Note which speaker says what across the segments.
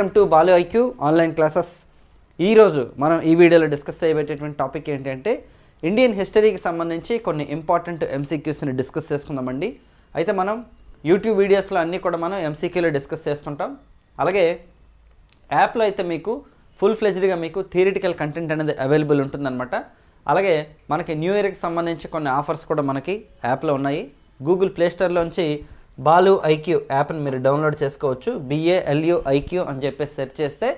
Speaker 1: Welcome to Balu IQ online classes ఈరోజు మనం ఈ వీడియోలో డిస్కస్ చేయబెట్టేటువంటి టాపిక్ ఏంటంటే ఇండియన్ హిస్టరీకి సంబంధించి కొన్ని ఇంపార్టెంట్ ఎంసీక్యూస్ని డిస్కస్ చేసుకుందామండి. అయితే మనం యూట్యూబ్ వీడియోస్లో అన్నీ కూడా మనం ఎంసీక్యూలో డిస్కస్ చేస్తుంటాం. అలాగే యాప్లో అయితే మీకు ఫుల్ ఫ్లెజ్డ్గా మీకు థియరిటికల్ కంటెంట్ అనేది అవైలబుల్ ఉంటుందన్నమాట. అలాగే మనకి న్యూ ఇయర్కి సంబంధించి కొన్ని ఆఫర్స్ కూడా మనకి యాప్లో ఉన్నాయి. గూగుల్ ప్లేస్టోర్లోంచి బాలు ఐక్యూ యాప్ని మీరు డౌన్లోడ్ చేసుకోవచ్చు. బిఏఎల్యూ ఐక్యూ అని చెప్పేసి సెర్చ్ చేస్తే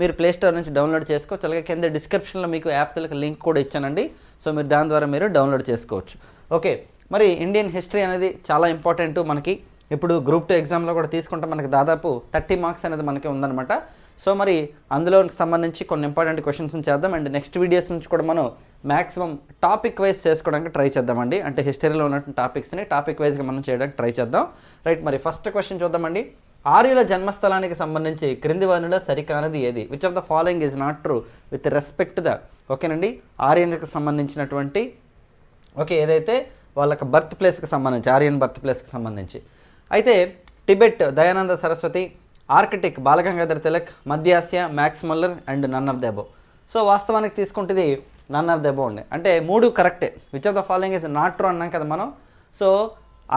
Speaker 1: మీరు ప్లే స్టోర్ నుంచి డౌన్లోడ్ చేసుకోవచ్చు. అలాగే కింద డిస్క్రిప్షన్లో మీకు యాప్ తెలుగు లింక్ కూడా ఇచ్చానండి. సో మీరు దాని ద్వారా మీరు డౌన్లోడ్ చేసుకోవచ్చు. ఓకే. మరి ఇండియన్ హిస్టరీ అనేది చాలా ఇంపార్టెంట్ మనకి. ఇప్పుడు గ్రూప్ టూ ఎగ్జామ్లో కూడా తీసుకుంటే మనకి దాదాపు థర్టీ మార్క్స్ అనేది మనకి ఉందన్నమాట. సో మరి అందులో సంబంధించి కొన్ని ఇంపార్టెంట్ క్వశ్చన్స్ చేద్దాం. అండ్ నెక్స్ట్ వీడియోస్ నుంచి కూడా మనం మ్యాక్సిమం టాపిక్ వైజ్ చేసుకోవడానికి ట్రై చేద్దామండి. అంటే హిస్టరీలో ఉన్నటువంటి టాపిక్స్ని టాపిక్ వైజ్గా మనం చేయడానికి ట్రై చేద్దాం. రైట్ మరి ఫస్ట్ క్వశ్చన్ చూద్దామండి. ఆర్యుల జన్మస్థలానికి సంబంధించి క్రింది వారిలో సరికానది ఏది? Which of the following is not true with respect the ఓకేనండి? ఆర్యన్కి సంబంధించినటువంటి ఓకే ఏదైతే వాళ్ళకి బర్త్ ప్లేస్కి సంబంధించి ఆర్యన్ బర్త్ ప్లేస్కి సంబంధించి. అయితే టిబెట్ దయానంద సరస్వతి ఆర్కిటిక్ బాలగంగాధర్ తిలక్ మధ్య Asia Max Muller and none of the above so వాస్తవానికి తీసుకుంటుంది నన్ ఆఫ్ దెబో ఉండే అంటే మూడు కరెక్టే. Which of the following is not true అన్నాం కదా మనం. సో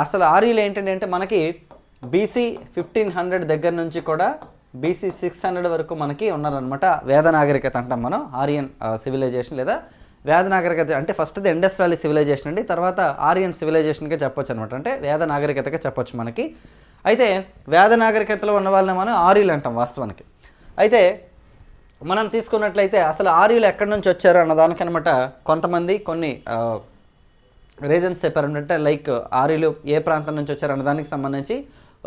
Speaker 1: అసలు ఆర్యులు ఏంటంటే అంటే మనకి బీసీ ఫిఫ్టీన్ హండ్రెడ్ దగ్గర నుంచి కూడా బీసీ సిక్స్ హండ్రెడ్ వరకు మనకి ఉన్నారనమాట వేద నాగరికత అంటాం మనం ఆరియన్ సివిలైజేషన్ లేదా వేద నాగరికత. అంటే first the Indus valley civilisation అండి తర్వాత ఆరియన్ సివిలైజేషన్గా చెప్పొచ్చు అనమాట అంటే వేద నాగరికతగా చెప్పొచ్చు మనకి. అయితే వేద నాగరికతలో ఉన్న వాళ్ళని మనం ఆర్యులు అంటాం వాస్తవానికి. అయితే మనం తీసుకున్నట్లయితే అసలు ఆర్యులు ఎక్కడి నుంచి వచ్చారు అన్న దానికనమాట కొంతమంది కొన్ని రీజన్స్ చెప్పారు. అంటే లైక్ ఆర్యులు ఏ ప్రాంతం నుంచి వచ్చారు అన్న దానికి సంబంధించి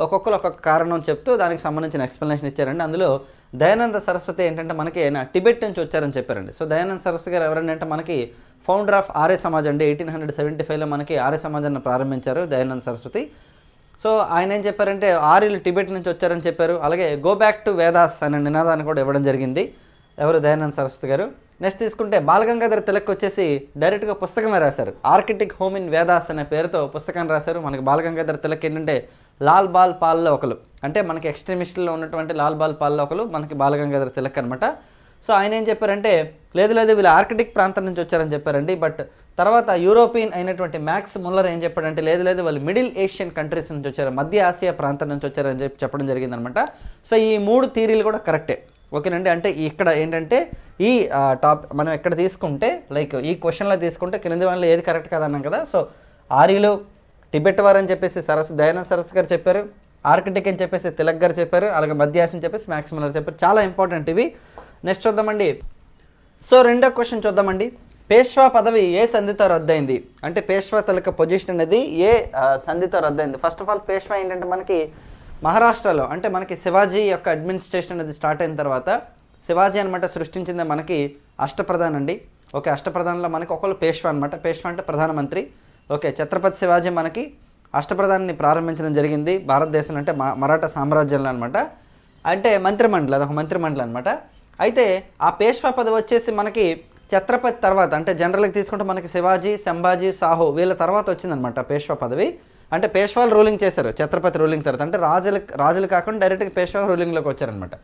Speaker 1: ఒక్కొక్కరు ఒక్కొక్క కారణం చెప్తూ దానికి సంబంధించిన ఎక్స్ప్లెనేషన్ ఇచ్చారండి. అందులో దయానంద సరస్వతి ఏంటంటే మనకి ఆయన టిబెట్ నుంచి వచ్చారని చెప్పారండి. సో దయానంద సరస్వతి గారు ఎవరండి అంటే మనకి ఫౌండర్ ఆఫ్ ఆర్య సమాజ్ అండి. ఎయిటీన్ హండ్రెడ్ సెవెంటీ ఫైవ్లో మనకి ఆర్య సమాజాన్ని ప్రారంభించారు దయానంద సరస్వతి. సో ఆయన ఏం చెప్పారంటే ఆర్యులు టిబెట్ నుంచి వచ్చారని చెప్పారు. అలాగే గో బ్యాక్ టు వేదాస్ అనే నినాదాన్ని కూడా ఇవ్వడం జరిగింది. ఎవరు దయానంద సరస్వతి గారు? నెక్స్ట్ తీసుకుంటే బాలగంగాధర తిలక్ వచ్చేసి డైరెక్ట్గా పుస్తకమే రాశారు. ఆర్కిటిక్ హోమ్ ఇన్ వేదాస్ అనే పేరుతో పుస్తకాన్ని రాశారు. మనకి బాలగంగాధర తిలక్ ఏంటంటే లాల్ బాల్ పాల్లో ఒకరు అంటే మనకి ఎక్స్ట్రీమిస్ట్లో ఉన్నటువంటి లాల్ బాల్ పాల్లో ఒకరు మనకి బాలగంగాధర తిలక్ అనమాట సో ఆయన ఏం చెప్పారంటే లేదు లేదు వీళ్ళు ఆర్కిటిక్ ప్రాంతం నుంచి వచ్చారని చెప్పారండి బట్ తర్వాత యూరోపియన్ అయినటువంటి మ్యాక్స్ ముల్లర్ ఏం చెప్పాడంటే లేదు లేదు వాళ్ళు మిడిల్ ఏషియన్ కంట్రీస్ నుంచి వచ్చారు మధ్య ఆసియా ప్రాంతం నుంచి వచ్చారని చెప్పి చెప్పడం జరిగిందనమాట. సో ఈ మూడు థీరీలు కూడా కరెక్టే. ఓకేనండి? అంటే ఇక్కడ ఏంటంటే ఈ టాప్ మనం ఎక్కడ తీసుకుంటే లైక్ ఈ క్వశ్చన్లో తీసుకుంటే క్రింది వాళ్ళలో ఏది కరెక్ట్ కాదన్నాం కదా సో ఆర్యులు టిబెట్ వారు అని చెప్పేసి సరస్సు దయానంద సరస్ గారు చెప్పారు ఆర్కిటెక్ అని చెప్పేసి తిలక్ గారు చెప్పారు అలాగే మధ్యాస్ అని చెప్పేసి మ్యాక్సిమం చెప్పారు చాలా ఇంపార్టెంట్ ఇవి. నెక్స్ట్ చూద్దామండి. సో రెండో క్వశ్చన్ చూద్దామండి. పేష్వా పదవి ఏ సంధితో రద్దయింది? అంటే పేష్వా తలక పొజిషన్ అనేది ఏ సంధితో రద్దయింది? ఫస్ట్ ఆఫ్ ఆల్ పేష్వా ఏంటంటే మనకి మహారాష్ట్రలో అంటే మనకి శివాజీ యొక్క అడ్మినిస్ట్రేషన్ అనేది స్టార్ట్ అయిన తర్వాత శివాజీ అనమాట సృష్టించింది మనకి అష్టప్రధాన్ అండి ఓకే అష్టప్రధానంలో మనకి ఒకళ్ళు పేష్వా అనమాట పేష్వా అంటే ప్రధానమంత్రి. ఓకే ఛత్రపతి శివాజీ మనకి అష్టప్రధాన్ని ప్రారంభించడం జరిగింది. భారతదేశం అంటే మ- మరాఠా సామ్రాజ్యంలో అనమాట అంటే మంత్రిమండలి అదొక మంత్రిమండలి అనమాట అయితే ఆ పేష్వా పదవి వచ్చేసి మనకి ఛత్రపతి తర్వాత అంటే జనరల్గా తీసుకుంటే మనకి శివాజీ సంభాజీ సాహో వీళ్ళ తర్వాత వచ్చిందనమాట పేష్వా పదవి. అంటే పేష్వాలు రూలింగ్ చేశారు ఛత్రపతి రూలింగ్ తర్వాత. అంటే రాజులు రాజులు కాకుండా డైరెక్ట్గా పేష్వా రూలింగ్లోకి వచ్చారనమాట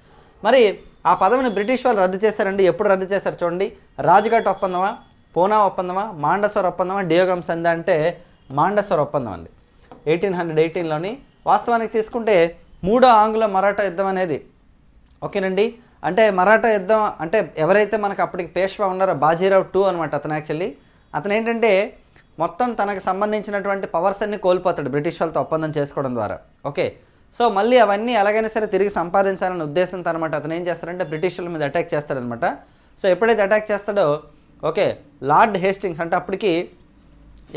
Speaker 1: మరి ఆ పదవిని బ్రిటిష్ వాళ్ళు రద్దు చేశారండి. ఎప్పుడు రద్దు చేశారు చూడండి. రాజ్ఘాట్ ఒప్పందమా? పూనా ఒప్పందమా? మాండసోర్ ఒప్పందమా? డియోగం సంధి అంటే మాండసోర్ ఒప్పందం అండి. ఎయిటీన్ హండ్రెడ్ ఎయిటీన్లోని వాస్తవానికి తీసుకుంటే మూడో ఆంగ్ల మరాఠా యుద్ధం అనేది. ఓకేనండి? అంటే మరాఠా యుద్ధం అంటే ఎవరైతే మనకు అప్పటికి పేష్వా ఉన్నారో బాజీరావు టూ అనమాట అతను యాక్చువల్లీ అతను ఏంటంటే మొత్తం తనకు సంబంధించినటువంటి పవర్స్ అన్ని కోల్పోతాడు బ్రిటిష్ వాళ్ళతో ఒప్పందం చేసుకోవడం ద్వారా. ఓకే సో మళ్ళీ అవన్నీ ఎలాగైనా సరే తిరిగి సంపాదించాలనే ఉద్దేశంతో అనమాట అతను ఏం చేస్తాడంటే బ్రిటిష్ వాళ్ళ మీద అటాక్ చేస్తాడనమాట సో ఎప్పుడైతే అటాక్ చేస్తాడో ఓకే లార్డ్ హేస్టింగ్స్ అంటే అప్పటికి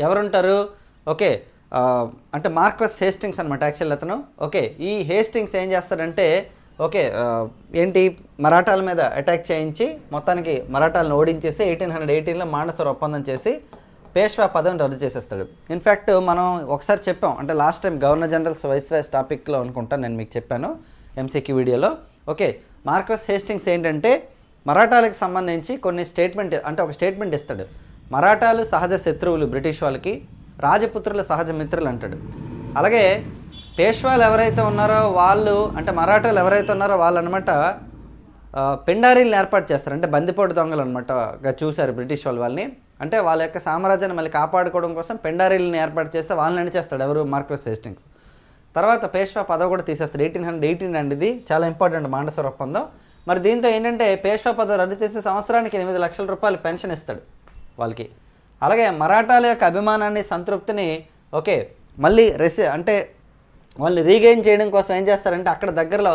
Speaker 1: ఎవరుంటారు? ఓకే uh, అంటే మార్క్వస్ హేస్టింగ్స్ అనమాట యాక్చువల్ అతను. ఓకే ఈ హేస్టింగ్స్ ఏం చేస్తాడంటే ఓకే ఏంటి? మరాఠాల మీద అటాక్ చేయించి మొత్తానికి మరాఠాలను ఓడించేసి ఎయిటీన్ హండ్రెడ్ ఎయిటీన్లో మాండసర్ ఒప్పందం చేసి పేష్వా పదవిని రద్దు చేసేస్తాడు. ఇన్ఫ్యాక్ట్ మనం ఒకసారి చెప్పాం అంటే last time governor generals viceroy టాపిక్లో అనుకుంటా నేను మీకు చెప్పాను ఎంసీక్యూ వీడియోలో. ఓకే మార్కస్ హేస్టింగ్స్ ఏంటంటే మరాఠాలకు సంబంధించి కొన్ని స్టేట్మెంట్ అంటే ఒక స్టేట్మెంట్ ఇస్తాడు. మరాఠాలు సహజ శత్రువులు బ్రిటిష్ వాళ్ళకి రాజపుత్రుల సహజ మిత్రులు అంటాడు. అలాగే పేష్వాలు ఎవరైతే ఉన్నారో వాళ్ళు అంటే మరాఠాలు ఎవరైతే ఉన్నారో వాళ్ళు అనమాట పెండారీలను ఏర్పాటు చేస్తారు. అంటే బందిపోటు దొంగలు అనమాట చూశారు బ్రిటిష్ వాళ్ళు వాళ్ళని. అంటే వాళ్ళ యొక్క సామ్రాజ్యాన్ని మళ్ళీ కాపాడుకోవడం కోసం పెండారీలను ఏర్పాటు చేస్తే వాళ్ళని అణిచేస్తాడు ఎవరు? Marquess Hastings. తర్వాత పేష్వా పదవి కూడా తీసేస్తారు ఎయిటీన్ హండ్రెడ్ ఎయిటీన్ అండి ఇది చాలా ఇంపార్టెంట్ మాండసర ఒప్పందం మరి దీంతో ఏంటంటే పేష్వా పదవి రద్దు చేసి సంవత్సరానికి ఎనిమిది లక్షల రూపాయలు పెన్షన్ ఇస్తాడు వాళ్ళకి. అలాగే మరాఠాల యొక్క అభిమానాన్ని సంతృప్తిని ఓకే మళ్ళీ రెసి అంటే వాళ్ళని రీగెయిన్ చేయడం కోసం ఏం చేస్తారంటే అక్కడ దగ్గరలో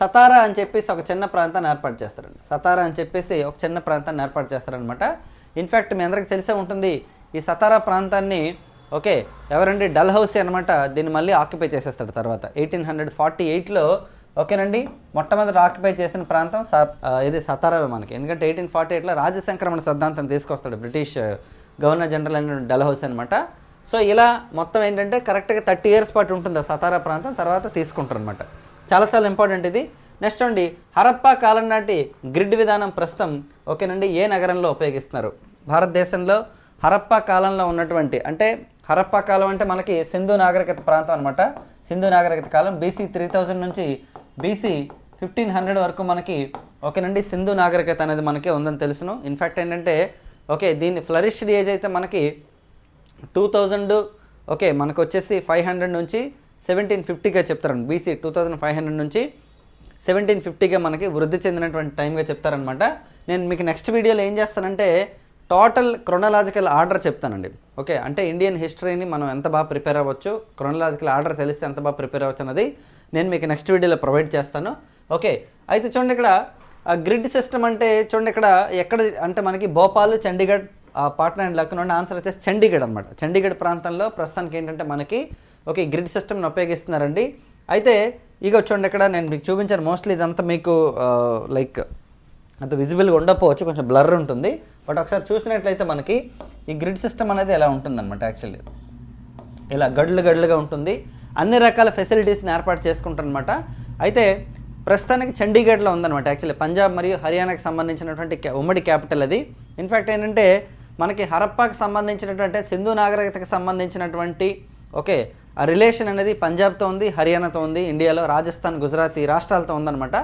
Speaker 1: సతారా అని చెప్పేసి ఒక చిన్న ప్రాంతాన్ని ఏర్పాటు చేస్తారండి. సతారా అని చెప్పేసి ఒక చిన్న ప్రాంతాన్ని ఏర్పాటు చేస్తారనమాట ఇన్ఫ్యాక్ట్ మీ అందరికి తెలిసే ఉంటుంది ఈ సతారా ప్రాంతాన్ని ఓకే ఎవరండి? డల్ హౌస్ అనమాట దీన్ని మళ్ళీ ఆక్యుపై చేసేస్తాడు తర్వాత. ఎయిటీన్ హండ్రెడ్ ఫార్టీ ఎయిట్లో ఓకేనండి? మొట్టమొదటి ఆక్యుపై చేసిన ప్రాంతం సత్ ఇది సతారా మనకి. ఎందుకంటే ఎయిటీన్ ఫార్టీ ఎయిట్లో రాజసంక్రమణ సిద్ధాంతం తీసుకొస్తాడు బ్రిటిష్ గవర్నర్ జనరల్ అయిన డల్ హౌస్ అనమాట సో ఇలా మొత్తం ఏంటంటే కరెక్ట్గా థర్టీ ఇయర్స్ పాటు ఉంటుంది ఆ సతారా ప్రాంతం తర్వాత తీసుకుంటారు అనమాట చాలా చాలా ఇంపార్టెంట్ ఇది. నెక్స్ట్ అండి హరప్పా కాలం నాటి గ్రిడ్ విధానం ప్రస్తుతం ఓకేనండి ఏ నగరంలో ఉపయోగిస్తున్నారు? భారతదేశంలో హరప్పా కాలంలో ఉన్నటువంటి అంటే హరప్పా కాలం అంటే మనకి సింధు నాగరికత ప్రాంతం అనమాట సింధు నాగరికత కాలం బీసీ త్రీ థౌజండ్ నుంచి బీసీ ఫిఫ్టీన్ హండ్రెడ్ వరకు మనకి ఓకేనండి సింధు నాగరికత అనేది మనకి ఉందని తెలుసును. ఇన్ఫ్యాక్ట్ ఏంటంటే ఓకే దీన్ని ఫ్లరిష్డ్ ఏజ్ అయితే మనకి టూ థౌజండ్ ఓకే మనకు వచ్చేసి ఫైవ్ హండ్రెడ్ నుంచి సెవెంటీన్ ఫిఫ్టీగా చెప్తారండి. BC two thousand five hundred నుంచి సెవెంటీన్ ఫిఫ్టీగా మనకి వృద్ధి చెందినటువంటి టైంగా చెప్తారనమాట నేను మీకు నెక్స్ట్ వీడియోలో ఏం చేస్తానంటే టోటల్ క్రొనలాజికల్ ఆర్డర్ చెప్తానండి. ఓకే అంటే ఇండియన్ హిస్టరీని మనం ఎంత బాగా ప్రిపేర్ అవ్వచ్చు క్రొనలాజికల్ ఆర్డర్ తెలిస్తే ఎంత బాగా ప్రిపేర్ అవ్వచ్చు అన్నది నేను మీకు నెక్స్ట్ వీడియోలో ప్రొవైడ్ చేస్తాను. ఓకే అయితే చూడండి ఇక్కడ గ్రిడ్ సిస్టమ్ అంటే చూడండి ఇక్కడ ఎక్కడ అంటే మనకి భోపాల్ చండీగఢ్ పాట్నా అండ్ లక్నో నుండి ఆన్సర్ వచ్చేసి చండీగఢ్ అనమాట చండీగఢ్ ప్రాంతంలో ప్రస్తుతానికి ఏంటంటే మనకి ఓకే గ్రిడ్ సిస్టమ్ని ఉపయోగిస్తున్నారండి. అయితే ఇక చూడండి ఇక్కడ నేను మీకు చూపించాను. మోస్ట్లీ ఇదంతా మీకు లైక్ అంత విజిబుల్గా ఉండకపోవచ్చు. కొంచెం బ్లర్ ఉంటుంది. బట్ ఒకసారి చూసినట్లయితే మనకి ఈ గ్రిడ్ సిస్టమ్ అనేది ఎలా ఉంటుందన్నమాట యాక్చువల్లీ ఇలా గడ్లు గడ్లుగా ఉంటుంది. అన్ని రకాల ఫెసిలిటీస్ని ఏర్పాటు చేసుకుంటారనమాట అయితే ప్రస్తుతానికి చండీగఢ్లో ఉందన్నమాట యాక్చువల్లీ పంజాబ్ మరియు హర్యానాకి సంబంధించినటువంటి ఉమ్మడి క్యాపిటల్ అది. ఇన్ఫ్యాక్ట్ ఏంటంటే మనకి హరప్పాకి సంబంధించినటువంటి సింధు నాగరికతకి సంబంధించినటువంటి ఓకే ఆ రిలేషన్ అనేది పంజాబ్తో ఉంది హర్యానాతో ఉంది ఇండియాలో రాజస్థాన్ గుజరాత్ ఈ రాష్ట్రాలతో ఉందన్నమాట.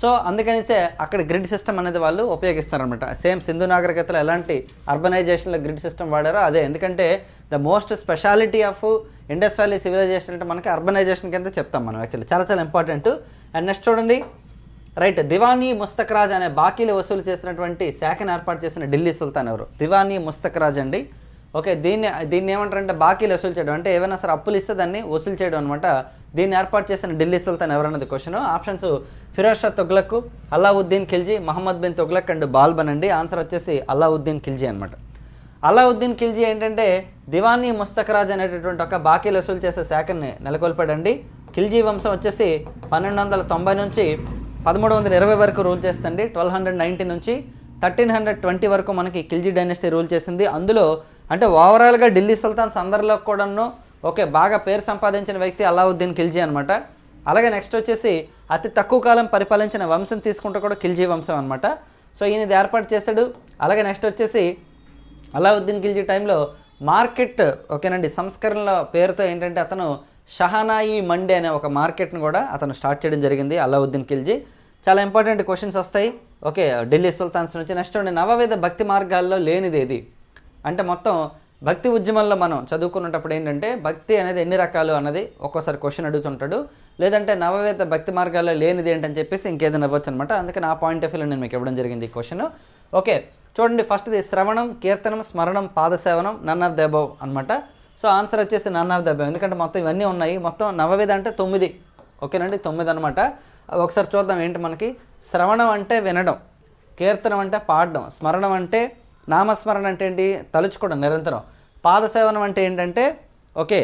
Speaker 1: సో అందుకనిసే అక్కడ గ్రిడ్ సిస్టమ్ అనేది వాళ్ళు ఉపయోగిస్తారనమాట సేమ్ సింధు నాగరికతలో ఎలాంటి అర్బనైజేషన్లో గ్రిడ్ సిస్టమ్ వాడారో అదే. ఎందుకంటే the most speciality of Indus valley civilisation అంటే మనకి అర్బనైజేషన్ కింద చెప్తాం మనం యాక్చువల్లీ చాలా చాలా ఇంపార్టెంట్ అండ్ నెక్స్ట్ చూడండి. రైట్ దివానీ ముస్తకరాజ్ అనే బాకీలు వసూలు చేసినటువంటి శాఖను ఏర్పాటు చేసిన ఢిల్లీ సుల్తాన్ ఎవరు? దివానీ ముస్తకరాజ్ అండి. ఓకే దీన్ని దీన్ని ఏమంటారంటే బాకీలు వసూలు చేయడం. అంటే ఏమైనా సరే అప్పులు ఇస్తే దాన్ని వసూలు చేయడం అనమాట దీన్ని ఏర్పాటు చేసిన Delhi sultan ఎవరన్నది question. Options Firoz Shah Tughlaq Alauddin Khilji Muhammad bin Tughlaq and Balban అండి. ఆన్సర్ వచ్చేసి అల్లావుద్దీన్ ఖిల్జీ అనమాట అల్లావుద్దీన్ ఖిల్జీ ఏంటంటే దివానీ ముస్తకరాజ్ అనేటటువంటి ఒక బాకీలు వసూలు చేసే శాఖని నెలకొల్పాడండి. ఖిల్జీ వంశం వచ్చేసి పన్నెండు వందల తొంభై నుంచి పదమూడు వందల ఇరవై వరకు రూల్ చేస్తుంది. ట్వెల్వ్ హండ్రెడ్ నైంటీ నుంచి థర్టీన్ హండ్రెడ్ ట్వంటీ వరకు మనకి ఖిల్జీ డైనెస్టీ రూల్ చేసింది. అందులో అంటే ఓవరాల్గా ఢిల్లీ సుల్తాన్స్ అందరిలో కూడాను ఓకే బాగా పేరు సంపాదించిన వ్యక్తి అలావుద్దీన్ ఖిల్జీ అనమాట అలాగే నెక్స్ట్ వచ్చేసి అతి తక్కువ కాలం పరిపాలించిన వంశం తీసుకుంటే కూడా ఖిల్జీ వంశం అనమాట సో ఈయనది ఏర్పాటు చేశాడు అలాగే నెక్స్ట్ వచ్చేసి అలావుద్దీన్ ఖిల్జీ టైంలో మార్కెట్ ఓకేనండి సంస్కరణల పేరుతో ఏంటంటే అతను షహనాయి మండే అనే ఒక మార్కెట్ని కూడా అతను స్టార్ట్ చేయడం జరిగింది అలావుద్దీన్ ఖిల్జీ. చాలా ఇంపార్టెంట్ క్వశ్చన్స్ వస్తాయి. ఓకే ఢిల్లీ సుల్తాన్స్ నుంచి నెక్స్ట్ ఉండే నవవేద భక్తి మార్గాల్లో లేనిది ఏది? అంటే మొత్తం భక్తి ఉద్యమంలో మనం చదువుకున్నప్పుడు ఏంటంటే భక్తి అనేది ఎన్ని రకాలు అన్నది ఒక్కోసారి క్వశ్చన్ అడుగుతుంటాడు. లేదంటే నవవేద భక్తి మార్గాల్లో లేనిది ఏంటని చెప్పేసి ఇంకేదైనా ఇవ్వచ్చు అనమాట అందుకని ఆ పాయింట్ ఆఫ్ వ్యూలో నేను మీకు ఇవ్వడం జరిగింది ఈ క్వశ్చన్ ఓకే చూడండి ఫస్ట్ది శ్రవణం కీర్తనం స్మరణం పాదసేవనం నన్ ఆఫ్ ద అనమాట సో ఆన్సర్ వచ్చేసి నన్ ఆఫ్ ద అబౌవ్ ఎందుకంటే మొత్తం ఇవన్నీ ఉన్నాయి. మొత్తం నవవేద అంటే తొమ్మిది. ఓకేనండి? తొమ్మిది అనమాట ఒకసారి చూద్దాం ఏంటి మనకి? శ్రవణం అంటే వినడం. కీర్తనం అంటే పాడడం. స్మరణం అంటే నామస్మరణ అంటే ఏంటి? తలుచుకోవడం నిరంతరం. పాదసేవనం అంటే ఏంటంటే ఓకే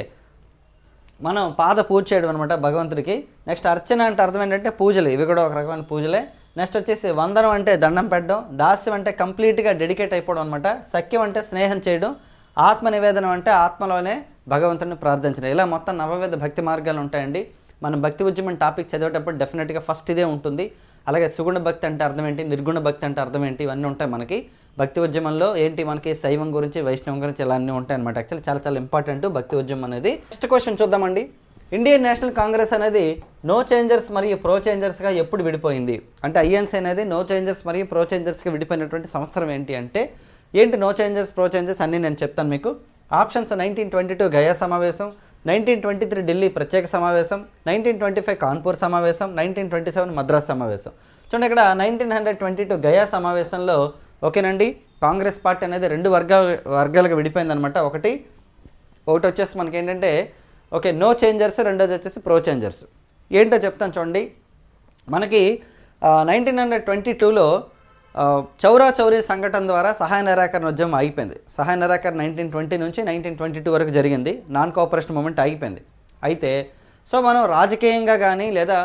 Speaker 1: మనం పాద పూజ చేయడం అనమాట భగవంతుడికి. నెక్స్ట్ అర్చన అంటే అర్థం ఏంటంటే పూజలు. ఇవి కూడా ఒక రకమైన పూజలే. నెక్స్ట్ వచ్చేసి వందనం అంటే దండం పెట్టడం. దాస్యం అంటే కంప్లీట్గా డెడికేట్ అయిపోవడం అనమాట సఖ్యం అంటే స్నేహం చేయడం. ఆత్మ నివేదనం అంటే ఆత్మలోనే భగవంతుని ప్రార్థించడం. ఇలా మొత్తం నవవేద భక్తి మార్గాలు ఉంటాయండి. మనం భక్తి ఉద్యమం టాపిక్ చదివేటప్పుడు డెఫినెట్గా ఫస్ట్ ఇదే ఉంటుంది. అలాగే సుగుణ భక్తి అంటే అర్థం ఏంటి? నిర్గుణ భక్తి అంటే అర్థం ఏంటి? ఇవన్నీ ఉంటాయి మనకి. భక్తి ఉద్యమంలో ఏంటి? మనకి శైవం గురించి వైష్ణవం గురించి ఇలా అన్నీ ఉంటాయి అనమాట యాక్చువల్లీ చాలా చాలా ఇంపార్టెంట్ భక్తి ఉద్యమం అనేది. నెక్స్ట్ క్వశ్చన్ చూద్దామండి. ఇండియన్ నేషనల్ కాంగ్రెస్ అనేది నో చేంజర్స్ మరియు ప్రో చేంజర్స్గా ఎప్పుడు విడిపోయింది? అంటే ఐఎన్సీ అనేది నో చేంజర్స్ మరియు ప్రో చేంజర్స్గా విడిపోయినటువంటి సంవత్సరం ఏంటి అంటే ఏంటి నో చేంజెస్ ప్రో చేంజెస్ అన్నీ నేను చెప్తాను మీకు. Options nineteen twenty two Gaya సమావేశం నైన్టీన్ ట్వంటీ త్రీ ఢిల్లీ ప్రత్యేక సమావేశం నైన్టీన్ ట్వంటీ ఫైవ్ కాన్పూర్ సమావేశం నైన్టీన్ ట్వంటీ సెవెన్ మద్రాస్ సమావేశం. చూడండి ఇక్కడ nineteen hundred twenty two Gaya సమావేశంలో ఓకేనండి కాంగ్రెస్ పార్టీ అనేది రెండు వర్గాలు వర్గాలుగా విడిపోయిందనమాట ఒకటి ఒకటి వచ్చేసి మనకి ఏంటంటే ఓకే నో చేంజర్స్ రెండోది వచ్చేసి ప్రో చేంజర్స్ ఏంటో చెప్తాను చూడండి. మనకి నైన్టీన్ హండ్రెడ్ ట్వంటీ టూలో చౌరా చౌరీ సంఘటన ద్వారా సహాయ నిరాకరణ ఉద్యమం ఆగిపోయింది. సహాయ నిరాకరణ నైన్టీన్ ట్వంటీ నుంచి నైన్టీన్ ట్వంటీ టూ వరకు జరిగింది. నాన్ కోఆపరేషన్ మూమెంట్ ఆగిపోయింది. అయితే సో మనం రాజకీయంగా కానీ లేదా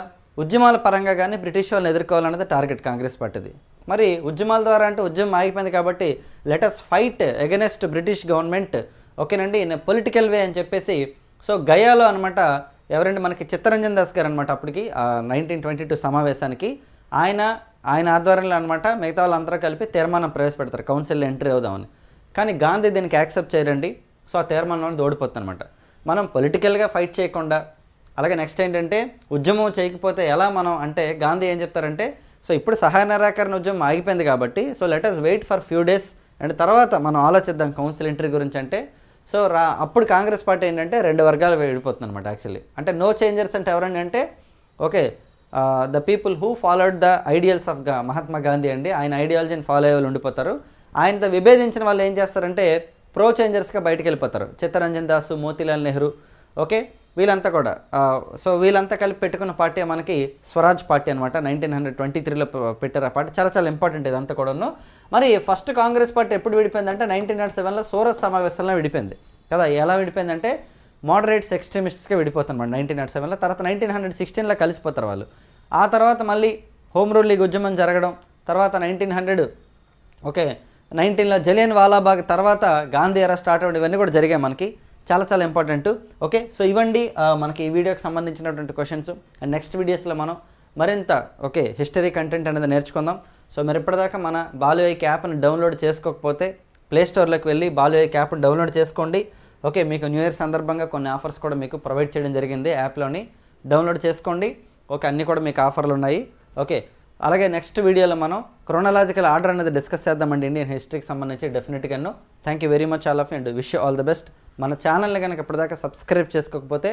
Speaker 1: ఉద్యమాల పరంగా కానీ బ్రిటిష్ వాళ్ళని ఎదుర్కోవాలన్నది టార్గెట్ కాంగ్రెస్ పార్టీది. మరి ఉద్యమాల ద్వారా అంటే ఉద్యమం ఆగిపోయింది కాబట్టి let's fight against British government ఓకేనండి? ఇన్ పొలిటికల్ వే అని చెప్పేసి సో గయాలో అనమాట ఎవరండి? మనకి చిత్తరంజన్ దాస్ గారు అనమాట అప్పటికి నైన్టీన్ ట్వంటీ టూ సమావేశానికి. ఆయన ఆయన ఆధ్వర్యంలో అనమాట మిగతా వాళ్ళందరూ కలిపి తీర్మానం ప్రవేశపెడతారు. కౌన్సిల్లో ఎంట్రీ అవుదామని. కానీ గాంధీ దీనికి యాక్సెప్ట్ చేయరండి. సో ఆ తీర్మానంలో ఓడిపోతుంది మనం పొలిటికల్గా ఫైట్ చేయకుండా అలాగే నెక్స్ట్ ఏంటంటే ఉద్యమం చేయకపోతే ఎలా మనం అంటే గాంధీ ఏం చెప్తారంటే సో ఇప్పుడు సహాయ నిరాకరణ ఉద్యమం ఆగిపోయింది కాబట్టి so let us wait for few days and తర్వాత మనం ఆలోచిద్దాం కౌన్సిల్ ఎంట్రీ గురించి అంటే. సో రా అప్పుడు కాంగ్రెస్ పార్టీ ఏంటంటే రెండు వర్గాలు విడిపోతుంది అనమాట యాక్చువల్లీ అంటే నో చేంజర్స్ అంటే ఎవరండి అంటే okay the people who followed the ideals of Mahatma Gandhi అండి ఆయన ఐడియాలజీని ఫాలో అయ్యే వాళ్ళు ఉండిపోతారు. ఆయనతో విభేదించిన వాళ్ళు ఏం చేస్తారంటే ప్రో చేంజర్స్గా బయటకు వెళ్ళిపోతారు. చిత్తరంజన్ దాసు మోతీలాల్ నెహ్రూ ఓకే? వీళ్ళంతా కూడా. సో వీళ్ళంతా కలిపి పెట్టుకున్న పార్టీ మనకి స్వరాజ్ పార్టీ అనమాట నైన్టీన్ హండ్రెడ్ ట్వంటీ త్రీలో పెట్టారు ఆ పార్టీ. చాలా చాలా ఇంపార్టెంట్ ఇదంతా కూడాను. మరి ఫస్ట్ కాంగ్రెస్ పార్టీ ఎప్పుడు విడిపోయిందంటే నైన్టీన్ నాట్ సెవెన్లో సూరత్ సమావేశంలో విడిపోయింది. కదా ఎలా విడిపోయిందంటే మోడరేట్స్ ఎక్స్ట్రీమిస్ట్స్గా విడిపోతున్నమాట నైన్టీన్ నాట్ సెవెన్లో. తర్వాత నైన్టీన్ హండ్రెడ్ సిక్స్టీన్లో కలిసిపోతారు వాళ్ళు. ఆ తర్వాత మళ్ళీ హోమ్ రూల్ లీగ్ ఉద్యమం జరగడం తర్వాత నైన్టీన్ హండ్రెడ్ ఓకే నైన్టీన్లో జలియన్ వాలాబాగ్ తర్వాత గాంధీ ఎరా స్టార్ట్ అవ్వడం ఇవన్నీ కూడా జరిగాయి మనకి. చాలా చాలా ఇంపార్టెంట్ ఓకే సో ఇవ్వండి మనకి ఈ వీడియోకి సంబంధించినటువంటి క్వశ్చన్స్ అండ్ నెక్స్ట్ వీడియోస్లో మనం మరింత ఓకే హిస్టరీ కంటెంట్ అనేది నేర్చుకుందాం. సో మరి ఇప్పటిదాకా మన బాలుఐకి యాప్ని డౌన్లోడ్ చేసుకోకపోతే ప్లేస్టోర్లోకి వెళ్ళి బాలుఐకి యాప్ని డౌన్లోడ్ చేసుకోండి. ఓకే మీకు న్యూ ఇయర్ సందర్భంగా కొన్ని ఆఫర్స్ కూడా మీకు ప్రొవైడ్ చేయడం జరిగింది యాప్లోని. డౌన్లోడ్ చేసుకోండి. ఓకే అన్నీ కూడా మీకు ఆఫర్లు ఉన్నాయి. ఓకే అలాగే నెక్స్ట్ వీడియోలో మనం క్రోనలాజికల్ ఆర్డర్ అనేది డిస్కస్ చేద్దామండి ఇండియన్ హిస్టరీకి సంబంధించి డెఫినెట్గాను thank you very much all of and wish all the best. మన ఛానల్ని కనుక ఇప్పటిదాకా సబ్స్క్రైబ్ చేసుకోకపోతే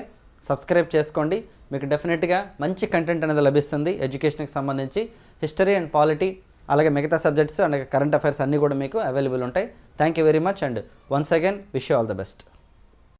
Speaker 1: సబ్స్క్రైబ్ చేసుకోండి. మీకు డెఫినెట్గా మంచి కంటెంట్ అనేది లభిస్తుంది ఎడ్యుకేషన్కి సంబంధించి. హిస్టరీ అండ్ పాలిటీ అలాగే మిగతా సబ్జెక్ట్స్ అండ్ కరెంట్ అఫైర్స్ అన్నీ కూడా మీకు అవైలబుల్ ఉంటాయి. Thank you very much and once again wish all the best.